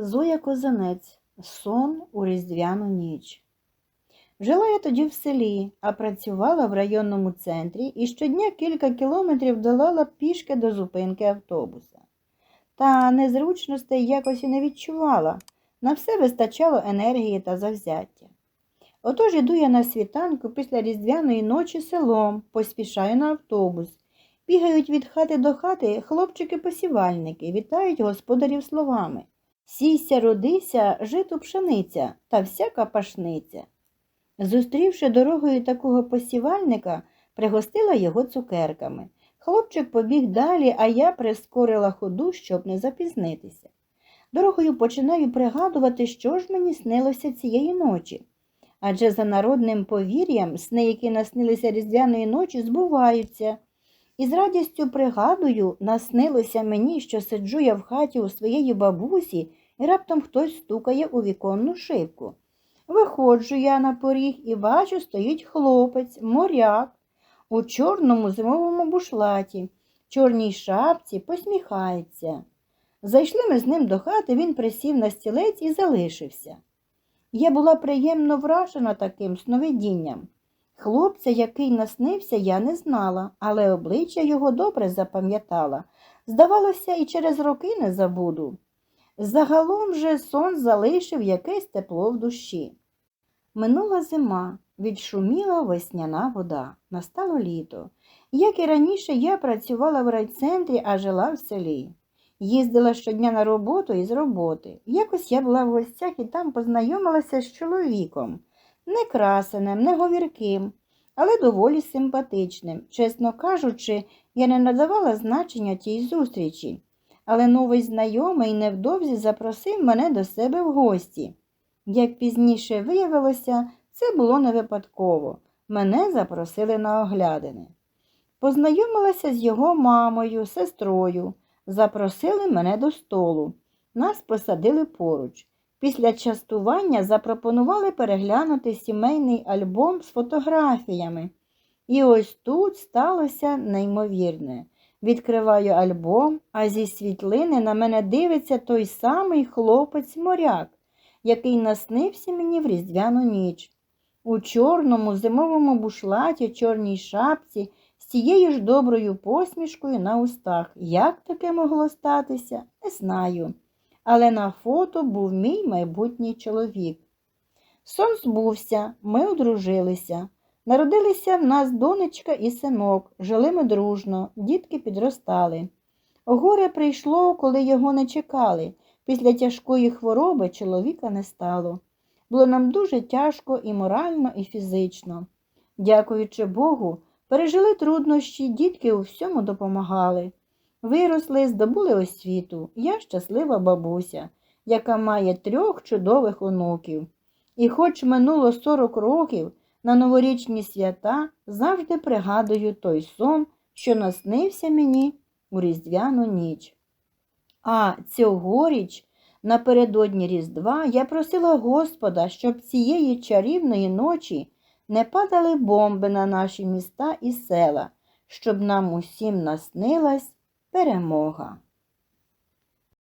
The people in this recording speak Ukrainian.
Зоя Козанець. Сон у різдвяну ніч. Жила я тоді в селі, а працювала в районному центрі і щодня кілька кілометрів долала пішки до зупинки автобуса. Та незручностей якось і не відчувала. На все вистачало енергії та завзяття. Отож іду я на світанку після різдвяної ночі селом, поспішаю на автобус. Бігають від хати до хати хлопчики-посівальники, вітають господарів словами. Сійся, родися, житу пшениця та всяка пашниця. Зустрівши дорогою такого посівальника, пригостила його цукерками. Хлопчик побіг далі, а я прискорила ходу, щоб не запізнитися. Дорогою починаю пригадувати, що ж мені снилося цієї ночі. Адже за народним повір'ям сни, які наснилися різдвяної ночі, збуваються. І з радістю пригадую, наснилося мені, що сиджу я в хаті у своєї бабусі, і раптом хтось стукає у віконну шибку. Виходжу я на поріг і бачу, стоїть хлопець, моряк, у чорному зимовому бушлаті, чорній шапці, посміхається. Зайшли ми з ним до хати, він присів на стілець і залишився. Я була приємно вражена таким сновидінням. Хлопця, який наснився, я не знала, але обличчя його добре запам'ятала. Здавалося, і через роки не забуду. Загалом же сон залишив якесь тепло в душі. Минула зима, відшуміла весняна вода, настало літо. Як і раніше, я працювала в райцентрі, а жила в селі. Їздила щодня на роботу і з роботи. Якось я була в гостях і там познайомилася з чоловіком, не красеним, не говірким, але доволі симпатичним. Чесно кажучи, я не надавала значення тій зустрічі, але новий знайомий невдовзі запросив мене до себе в гості. Як пізніше виявилося, це було не випадково. Мене запросили на оглядини. Познайомилася з його мамою, сестрою. Запросили мене до столу. Нас посадили поруч. Після частування запропонували переглянути сімейний альбом з фотографіями. І ось тут сталося неймовірне. Відкриваю альбом, а зі світлини на мене дивиться той самий хлопець-моряк, який наснився мені в різдвяну ніч. У чорному зимовому бушлаті, чорній шапці, з цією ж доброю посмішкою на устах. Як таке могло статися, не знаю. Але на фото був мій майбутній чоловік. Сон збувся, ми одружилися. Народилися в нас донечка і синок, жили ми дружно, дітки підростали. Горе прийшло, коли його не чекали. Після тяжкої хвороби чоловіка не стало. Було нам дуже тяжко і морально, і фізично. Дякуючи Богу, пережили труднощі, дітки у всьому допомагали. Виросли, здобули освіту. Я щаслива бабуся, яка має трьох чудових онуків. І хоч минуло 40 років, на новорічні свята завжди пригадую той сон, що наснився мені у різдвяну ніч. А цьогоріч, напередодні Різдва, я просила Господа, щоб цієї чарівної ночі не падали бомби на наші міста і села, щоб нам усім наснилась перемога.